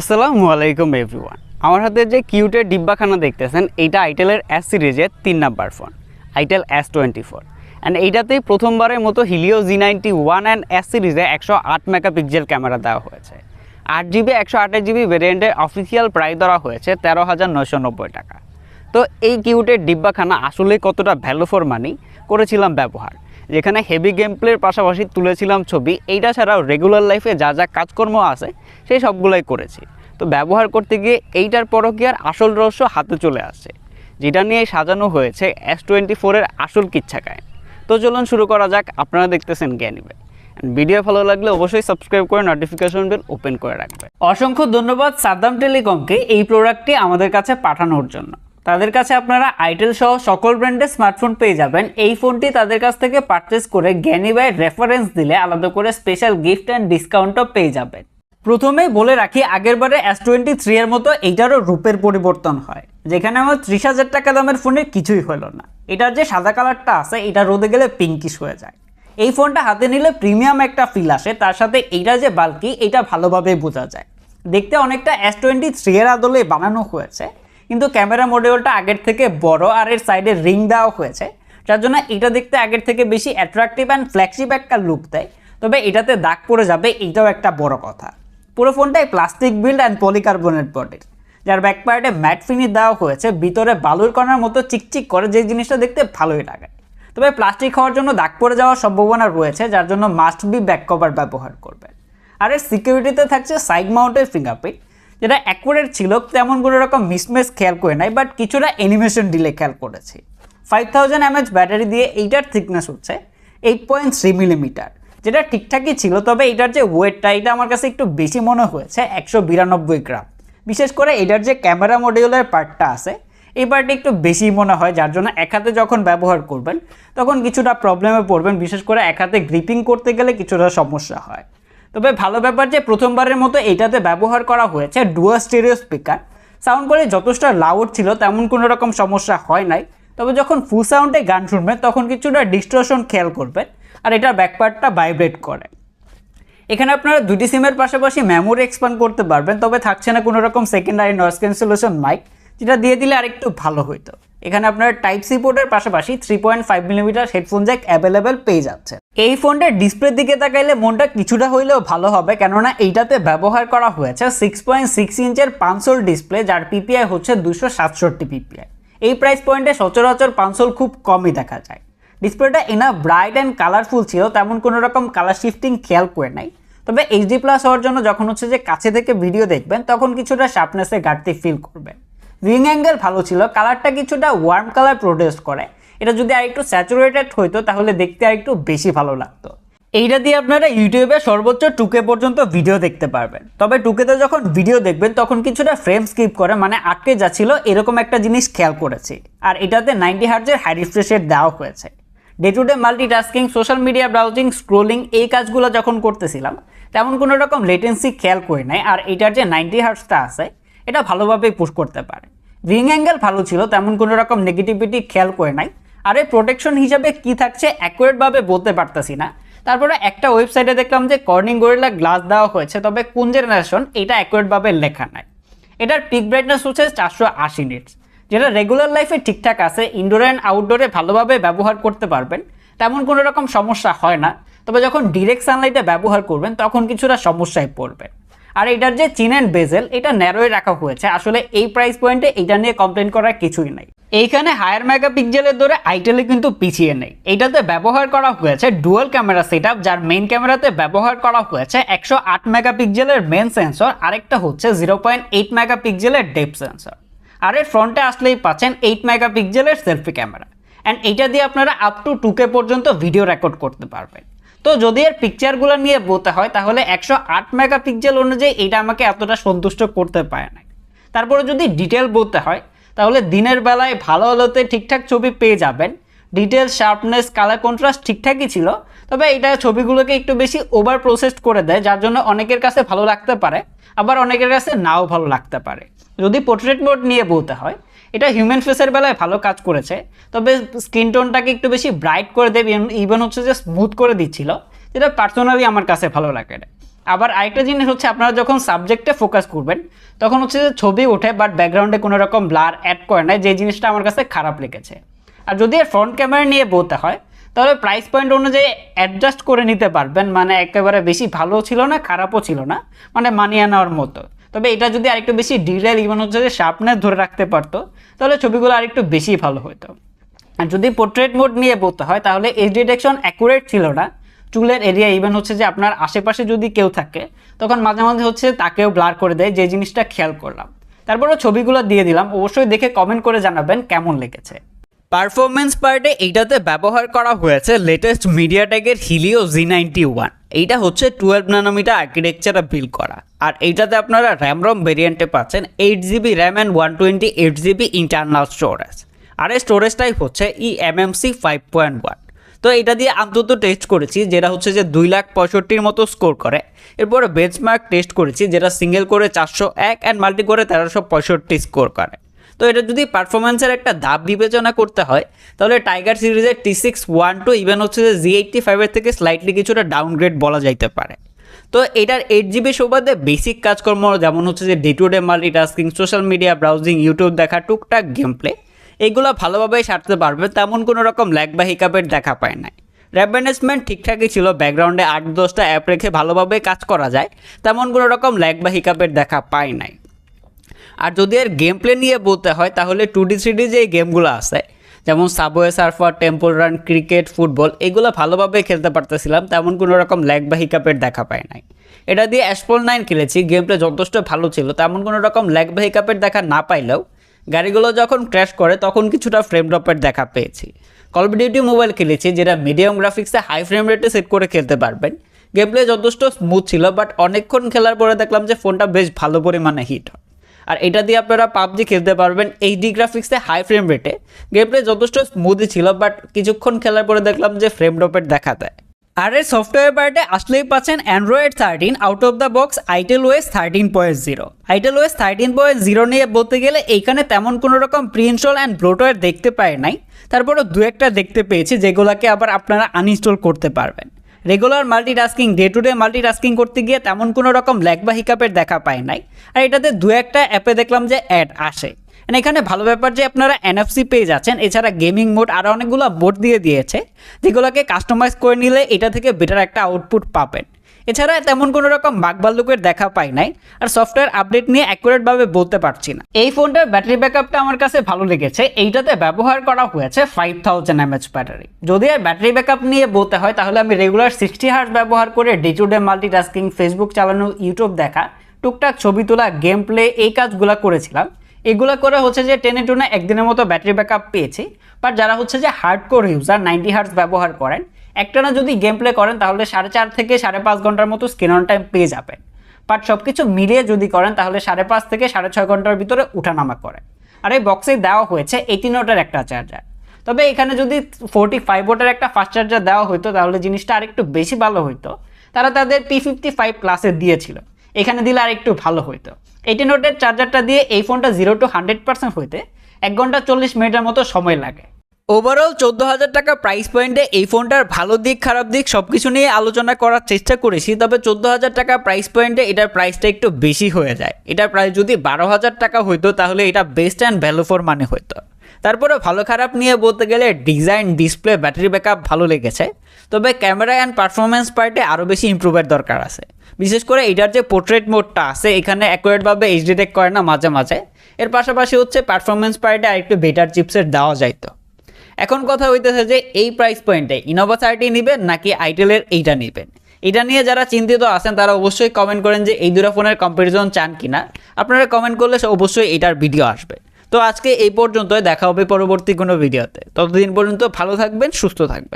আসসালামু আলাইকুম এভরিওয়ান আমার হাতে যে কিউটের ডিব্বাখানা দেখতেছেন, এইটা আইটেলের অ্যাস সিরিজের তিন number phone itel S twenty four and এইটাতেই প্রথমবারের মতো Helio G ninety one and S সিরিজে একশো আট মেগাপিক্সেল ক্যামেরা দেওয়া হয়েছে। আট জিবি একশো আঠাশ জিবি ভেরিয়েন্টের অফিসিয়াল প্রাইস ধরা হয়েছে তেরো হাজার নয়শো নব্বই টাকা। তো এই কিউটের ডিব্বাখানা আসলে কতটা ভ্যালু ফর মানি করেছিলাম ব্যবহার। যেখানে হেভি গেম প্লের পাশাপাশি তুলেছিলাম ছবি, এইটা ছাড়াও রেগুলার লাইফে যা যা কাজকর্ম আছে, সেই সবগুলোই করেছি। তো ব্যবহার করতে গিয়ে এইটার পরও কি আর আসল রহস্য হাতে চলে আসছে, যেটা নিয়ে সাজানো হয়েছে এস টোয়েন্টি ফোরের আসল কিচ্ছাকায়। তো চলুন শুরু করা যাক, আপনারা দেখতেছেন জ্ঞানী ভাই। ভিডিও ভালো লাগলে অবশ্যই সাবস্ক্রাইব করে নোটিফিকেশন বেল ওপেন করে রাখবে অসংখ্য ধন্যবাদ সাদ্দাম টেলিকমকে এই প্রোডাক্টটি আমাদের কাছে পাঠানোর জন্য। তাদের কাছে আপনারা আইটেল সহ সকল ব্র্যান্ডের স্মার্টফোন পেয়ে যাবেন। এই ফোনটি তাদের কাছ থেকে পারচেস করে জ্ঞানী ভাই রেফারেন্স দিলে আলাদা করে স্পেশাল গিফট অ্যান্ড ডিসকাউন্টও পেয়ে যাবেন। প্রথমেই বলে রাখি, আগের বারে এস টোয়েন্টি থ্রি এর মতো এইটারও রূপের পরিবর্তন হয়, যেখানে আমার ত্রিশ হাজার টাকা দামের ফোনের কিছুই হলো না। এটার যে সাদা কালারটা আছে, এটা রোদে গেলে পিঙ্কিশ হয়ে যায়। এই ফোনটা হাতে নিলে প্রিমিয়াম একটা ফিল আসে, তার সাথে এইটা যে বাল্কি এটা ভালোভাবে বোঝা যায়। দেখতে অনেকটা এস টোয়েন্টি থ্রি এর আদলে বানানো হয়েছে। কিন্তু ক্যামেরা মডিউলটা আগের থেকে বড় আর এর সাইডে রিং দেওয়া হয়েছে, যার জন্য এটা দেখতে আগের থেকে বেশি অ্যাট্রাকটিভ অ্যান্ড ফ্ল্যাগশিপ একটা লুক দেয়। তবে এটাতে দাগ পড়ে যাবে, এটাও একটা বড় কথা। পুরো ফোনটাই প্লাস্টিক বিল্ড অ্যান্ড পলিকার্বনেট বডির যার ব্যাক পার্টে ম্যাট ফিনিশ দেওয়া হয়েছে, ভিতরে বালুর কণার মতো চিকচিক করে যে জিনিসটা দেখতে ভালোই লাগে। তবে প্লাস্টিক হওয়ার জন্য দাগ পড়ে যাওয়ার সম্ভাবনা রয়েছে, যার জন্য মাস্ট বি ব্যাক কভার ব্যবহার করবেন আর এর সিকিউরিটিতে থাকছে সাইড মাউন্টের ফিঙ্গারপ্রিন্ট যেটা অ্যাকুরেট ছিল, তেমন কোনো রকম মিসমেস খেয়াল করে নাই বাট কিছুটা অ্যানিমেশন ডিলে খেয়াল করেছি। ফাইভ থাউজেন্ড এমএচ ব্যাটারি দিয়ে এইটার থিকনেস হচ্ছে এইট পয়েন্ট থ্রি মিলিমিটার যেটা ঠিকঠাকই ছিল, তবে এটার যে ওয়েটটা এটা আমার কাছে একটু বেশি মনে হয়েছে, একশো বিরানব্বই গ্রাম। বিশেষ করে এটার যে ক্যামেরা মডিউলের পার্টটা আছে, এই পার্টটা একটু বেশি মনে হয়, যার জন্য এক হাতে যখন ব্যবহার করবেন, তখন কিছুটা প্রবলেমে পড়বেন। বিশেষ করে এক হাতে গ্রিপিং করতে গেলে কিছুটা সমস্যা হয়। তবে ভালো ব্যাপার যে প্রথমবারের মতো এইটাতে ব্যবহার করা হয়েছে ডুয়া স্টেরিও স্পিকার। সাউন্ড করে যথেষ্ট লাউড ছিল, তেমন কোনো রকম সমস্যা হয় নাই। তবে যখন ফুল সাউন্ডে গান শুনবেন তখন কিছুটা ডিস্ট্রশন খেয়াল করবেন, আর এটার ব্যাকপার্টটা ভাইব্রেট করে। এখানে আপনারা দুটি সিমের পাশাপাশি মেমোরি এক্সপান্ড করতে পারবেন, তবে থাকছে না কোনো রকম সেকেন্ডারি নয়েস ক্যান্সেলেশন মাইক যেটা দিয়ে দিলে আরেকটু ভালো হইতো। এখানে আপনারা টাইপ সি পোর্টের পাশাপাশি three point five millimetre headphone jack available পেয়ে যাচ্ছে এই ফোনটার ডিসপ্লের দিকে তাকাইলে মনটা কিছুটা হইলেও ভালো হবে, কেননা এইটাতে ব্যবহার করা হয়েছে সিক্স পয়েন্ট সিক্স ইঞ্চের পাঁচশোল ডিসপ্লে যার পিপিআই হচ্ছে দুশো সাতষট্টি পিপিআই এই প্রাইস পয়েন্টে সচরাচর পাঁচশোল খুব কমই দেখা যায়। ডিসপ্লেটা এনা ব্রাইট অ্যান্ড কালারফুল ছিল, তেমন কোনো রকম কালার শিফটিং খেয়াল করে নাই। তবে এইচডি প্লাস হওয়ার জন্য যখন হচ্ছে যে কাছে থেকে ভিডিও দেখবেন, তখন কিছুটা শার্পনেসে ঘাটতি ফিল করবেন ভিং অ্যাঙ্গেল ভালো ছিল কালারটা কিছুটা ওয়ার্ম কালার প্রোডিউস করে। এটা যদি আরেকটু স্যাচুরেটেড হইতো, তাহলে দেখতে আরেকটু বেশি ভালো লাগতো। এইটা দিয়ে আপনারা ইউটিউবে সর্বোচ্চ টুকে পর্যন্ত ভিডিও দেখতে পারবেন। তবে টুকেতে যখন ভিডিও দেখবেন, তখন কিছুটা ফ্রেম স্কিপ করে মানে আটকে যাচ্ছিল, এরকম একটা জিনিস খেয়াল করেছি। আর এটাতে নাইনটি হার্জের হাই রিফ্রেশের দেওয়া হয়েছে। Day to day multitasking social media browsing scrolling এই কাজগুলো যখন করতেছিলাম, তেমন কোনো রকম লেটেন্সি খেয়াল করি নাই। আর এটার যে নাইনটি হার্টসটা আছে, এটা ভালোভাবেই পুশ করতে পারে। রিং অ্যাঙ্গেল ভালো ছিল, তেমন কোনো রকম নেগেটিভিটি খেয়াল করে নাই। আর এই প্রোটেকশন হিসাবে কি থাকছে অ্যাকুরেটভাবে বলতে পারতেছি না। তারপরে একটা ওয়েবসাইটে দেখলাম যে কর্নিং গোরিলা গ্লাস দেওয়া হয়েছে, তবে কোন জেনারেশন এটা অ্যাকুরেটভাবে লেখা নাই। এটার পিক ব্রাইটনেস হচ্ছে চারশো আশি নিটস যেটা রেগুলার লাইফে ঠিকঠাক আছে ইনডোর অ্যান্ড আউটডোরে ভালোভাবে ব্যবহার করতে পারবেন, তেমন কোনো রকম সমস্যা হয় না। তবে যখন ডিরেক্ট সানলাইটে ব্যবহার করবেন, তখন কিছুটা সমস্যায় পড়বেন। আর এটার যে চিন অ্যান্ড বেজেল এটা ন্যারোয় রাখা হয়েছে। আসলে এই প্রাইস পয়েন্টে এটা নিয়ে কমপ্লেন করার কিছুই নাই। এইখানে হায়ার মেগা পিক্সেলের দরে আইটেলে কিন্তু পিছিয়ে নেই। এটাতে ব্যবহার করা হয়েছে ডুয়াল ক্যামেরা সেট যার মেইন ক্যামেরাতে ব্যবহার করা হয়েছে একশো আট মেগা পিক্সেলের মেন সেন্সর আরেকটা হচ্ছে জিরো পয়েন্ট এইট মেগা পিক্সেলের ডেপ সেন্সর আর এর ফ্রন্টে আসলেই পাচ্ছেন এইট মেগা পিক্সেলের সেলফি ক্যামেরা অ্যান্ড এইটা দিয়ে আপনারা আপ টু টুকে পর্যন্ত ভিডিও রেকর্ড করতে পারবেন। তো যদি এর পিকচারগুলো নিয়ে বলতে হয়, তাহলে একশো আট মেগা পিক্সেল অনুযায়ী এটা আমাকে এতটা সন্তুষ্ট করতে পারে না তারপরে যদি ডিটেল বলতে হয়, তাহলে দিনের বেলায় ভালো আলোতে ঠিকঠাক ছবি পেয়ে যাবেন। ডিটেল শার্পনেস কালার কন্ট্রাস্ট ঠিকঠাকই ছিল, তবে এটা ছবিগুলোকে একটু বেশি ওভার প্রসেসড করে দেয়, যার জন্য অনেকের কাছে ভালো লাগতে পারে, আবার অনেকের কাছে নাও ভালো লাগতে পারে। যদি পোর্ট্রেট মোড নিয়ে বলতে হয় এটা হিউম্যান ফেসের বেলায় ভালো কাজ করেছে, তবে স্কিন টোনটাকে একটু বেশি ব্রাইট করে দেবে ইভেন হচ্ছে যে স্মুথ করে দিচ্ছিল, যেটা পার্সোনালি আমার কাছে ভালো লাগে আবার আরেকটা জিনিস হচ্ছে আপনারা যখন সাবজেক্টে ফোকাস করবেন, তখন হচ্ছে যে ছবি ওঠে বাট ব্যাকগ্রাউন্ডে কোনো রকম ব্লার অ্যাড করে না যে জিনিসটা আমার কাছে খারাপ লেগেছে। আর যদি ফ্রন্ট ক্যামেরা নিয়ে বলতে হয়, তাহলে প্রাইস পয়েন্ট অনুযায়ী অ্যাডজাস্ট করে নিতে পারবেন মানে একেবারে বেশি ভালো ছিল না, খারাপও ছিল না মানে মানিয়ে নেওয়ার মতো। তবে এটা যদি আরেকটু বেশি ডিটেল ইভেন হচ্ছে যে শার্পনেস ধরে রাখতে পারতো, তাহলে ছবিগুলো আরেকটু বেশি ভালো হতো। আর যদি পোর্ট্রেট মোড নিয়ে বলতে হয়, তাহলে এইচ ডিটেকশন অ্যাকুরেট ছিল না। চুলের এরিয়া ইভেন হচ্ছে যে আপনার আশেপাশে যদি কেউ থাকে, তখন মাঝে মাঝে হচ্ছে তাকেও ব্লার করে দেয়, যে জিনিসটা খেয়াল করলাম। তারপরে ছবিগুলো দিয়ে দিলাম। অবশ্যই দেখে কমেন্ট করে জানাবেন কেমন লেগেছে। পারফরমেন্স পার্টে এইটাতে ব্যবহার করা হয়েছে লেটেস্ট মিডিয়াটেকের হিলিও জি নাইনটি ওয়ান এইটা হচ্ছে টুয়েলভ নানোমিটার আর্কিটেকচারে বিল করা। আর এইটাতে আপনারা র্যাম রম ভেরিয়েন্টে পাচ্ছেন eight GB RAM and one twenty eight GB internal storage আর এই স্টোরেজ টাইপ হচ্ছে e MMC five point one তো এটা দিয়ে অন্তত টেস্ট করেছি, যেটা হচ্ছে যে দুই লাখ পঁয়ষট্টির মতো স্কোর করে। এরপরে বেঞ্চমার্ক টেস্ট করেছি, যেটা সিঙ্গেল করে চারশো এক অ্যান্ড মাল্টি করে তেরোশো পঁয়ষট্টি স্কোর করে। তো এটা যদি পারফরমেন্সের একটা ধাপ বিবেচনা করতে হয়, তাহলে টাইগার সিরিজের T six one two even হচ্ছে যে জি এইটটি ফাইভের থেকে স্লাইটলি কিছুটা ডাউনগ্রেড বলা যাইতে পারে। তো এটার এইট জিবি সুবাদে বেসিক কাজকর্ম যেমন হচ্ছে যে day to day multitasking social media browsing YouTube দেখা, টুকটাক গেম প্লে এগুলো ভালোভাবেই সারতে পারবে, তেমন কোনো রকম ল্যাগ বা হিকাপের দেখা পায় নাই। র্যাপ ম্যানেজমেন্ট ঠিকঠাকই ছিল ব্যাকগ্রাউন্ডে আট দশটা অ্যাপ রেখে ভালোভাবে কাজ করা যায়, তেমন কোনো রকম ল্যাগ বা হিকাপের দেখা পায় নাই। আর যদি এর গেম প্লে নিয়ে বলতে হয়, তাহলে টু ডি থ্রি ডি যে গেমগুলো আছে, যেমন Subway Surfer Temple Run cricket football এগুলো ভালোভাবে খেলতে পারতেছিলাম, তেমন কোনো রকম ল্যাগ বা হিকাপের দেখা পায় নাই। এটা দিয়ে অ্যাসপল নাইন খেলেছি গেম প্লে যথেষ্ট ভালো ছিল, তেমন কোনো রকম ল্যাগ বা হিকাপের দেখা না পাইলেও, গাড়িগুলো যখন ক্র্যাশ করে, তখন কিছুটা ফ্রেম ড্রপের দেখা পেয়েছি। কল ডিউটি মোবাইল খেলেছি, যেটা মিডিয়াম গ্রাফিক্সে হাই ফ্রেম রেটে সেট করে খেলতে পারবেন। গেম প্লে যথেষ্ট স্মুথ ছিল বাট অনেকক্ষণ খেলার পরে দেখলাম যে ফোনটা বেশ ভালো পরিমাণে হিট হয়। আর এটা দিয়ে আপনারা পাবজি খেলতে পারবেন এইচডি গ্রাফিক্সে হাই ফ্রেম রেটে গেম প্লে যথেষ্ট স্মুথই ছিল বাট কিছুক্ষণ খেলার পরে দেখলাম যে ফ্রেম ড্রপের দেখা দেয়। আর এর সফটওয়্যার পার্টে আসলেই পাচ্ছেন Android thirteen out of the box itel OS thirteen point zero itel OS thirteen point zero নিয়ে বলতে গেলে এইখানে তেমন কোনো রকম প্রি ইনস্টল অ্যান্ড ব্লোটওয়্যার দেখতে পায় নাই। তারপরও দু একটা দেখতে পেয়েছি, যেগুলোকে আবার আপনারা আনইনস্টল করতে পারবেন। Regular multitasking day to day multitasking করতে গিয়ে তেমন কোনো রকম ল্যাক বা হিকাপের দেখা পায় নাই। আর এটাতে দু একটা অ্যাপে দেখলাম যে অ্যাড আসে। এখানে ভালো ব্যাপার যে আপনারা এনএফসি পেজ আছেন এছাড়া গেমিং মোড আরও অনেকগুলো বোর্ড দিয়ে দিয়েছে, যেগুলোকে কাস্টমাইজ করে নিলে এটা থেকে বেটার একটা আউটপুট পাবেন। এছাড়া তেমন কোনো রকম বাগবাল্লুকের দেখা পাই নাই, আর সফটওয়্যার আপডেট নিয়ে অ্যাকুরেটভাবে বলতে পারছি না। এই ফোনটার ব্যাটারি ব্যাকআপটা আমার কাছে ভালো লেগেছে, এইটাতে ব্যবহার করা হয়েছে ফাইভ থাউজেন্ড এমএচ ব্যাটারি যদি আর ব্যাটারি ব্যাকআপ নিয়ে বলতে হয়, তাহলে আমি রেগুলার সিক্সটি হার্স ব্যবহার করে day to day multitasking Facebook চালানো ইউটিউব দেখা, টুকটাক ছবি তোলা গেম প্লে এই কাজগুলো করেছিলাম। এগুলো করে হচ্ছে যে টেনে টুনে একদিনের মতো ব্যাটারি ব্যাকআপ পেয়েছি বাট যারা হচ্ছে যে hardcore user ninety hertz ব্যবহার করেন একটানা যদি গেম প্লে করেন, তাহলে সাড়ে চার থেকে সাড়ে পাঁচ ঘণ্টার মতো স্ক্রিন অন টাইম পেয়ে যাবেন। বাট সব কিছু মিলিয়ে যদি করেন, তাহলে সাড়ে পাঁচ থেকে সাড়ে ছয় ঘণ্টার ভিতরে উঠানামা করে। আর এই বক্সে দেওয়া হয়েছে এইটিন ওয়াটের একটা চার্জার তবে এখানে যদি ফোরটি ফাইভ ওটার একটা ফাস্ট চার্জার দেওয়া হতো তাহলে জিনিসটা আরেকটু বেশি ভালো হতো তারা তাদের পি ফিফটি ফাইভ প্লাসে দিয়েছিল। এখানে দিলে আর একটু ভালো হতো এইটিন ওয়াটের চার্জারটা দিয়ে এই ফোনটা জিরো টু হান্ড্রেড পার্সেন্ট হইতে এক ঘণ্টা চল্লিশ মিনিটের মতো সময় লাগে। ওভারঅল চোদ্দ হাজার টাকা প্রাইস পয়েন্টে এই ফোনটার ভালো দিক, খারাপ দিক সব কিছু নিয়ে আলোচনা করার চেষ্টা করেছি, তবে চোদ্দ হাজার টাকা প্রাইস পয়েন্টে এটার প্রাইসটা একটু বেশি হয়ে যায়। এটার প্রাইস যদি বারো হাজার টাকা হইতো, তাহলে এটা বেস্ট অ্যান্ড ভ্যালু ফর মানে হইতো। তারপরে ভালো খারাপ নিয়ে বলতে গেলে ডিজাইন ডিসপ্লে ব্যাটারি ব্যাকআপ ভালো লেগেছে। তবে ক্যামেরা অ্যান্ড পারফরমেন্স পার্টে আরও বেশি ইম্প্রুভের দরকার আছে। বিশেষ করে এটার যে পোর্ট্রেট মোডটা আছে, এখানে অ্যাকুরেটভাবে এইচ ডিটেক্ট করে না মাঝে মাঝে। এর পাশাপাশি হচ্ছে পারফরমেন্স পার্টে আরেকটু বেটার চিপসেট দেওয়া যাইতো। এখন কথা হইতেছে যে এই প্রাইস পয়েন্টে ইনোভা থার্টি নেবেন নাকি আইটেলের এইটা নেবেন? এটা নিয়ে যারা চিন্তিত আছেন, তারা অবশ্যই কমেন্ট করেন যে এই দুটো ফোনের কম্পারিজন চান কিনা। আপনারা কমেন্ট করলে অবশ্যই এটার ভিডিও আসবে। তো আজকে এই পর্যন্তই, দেখা হবে পরবর্তী কোনো ভিডিওতে ততদিন পর্যন্ত ভালো থাকবেন, সুস্থ থাকবেন।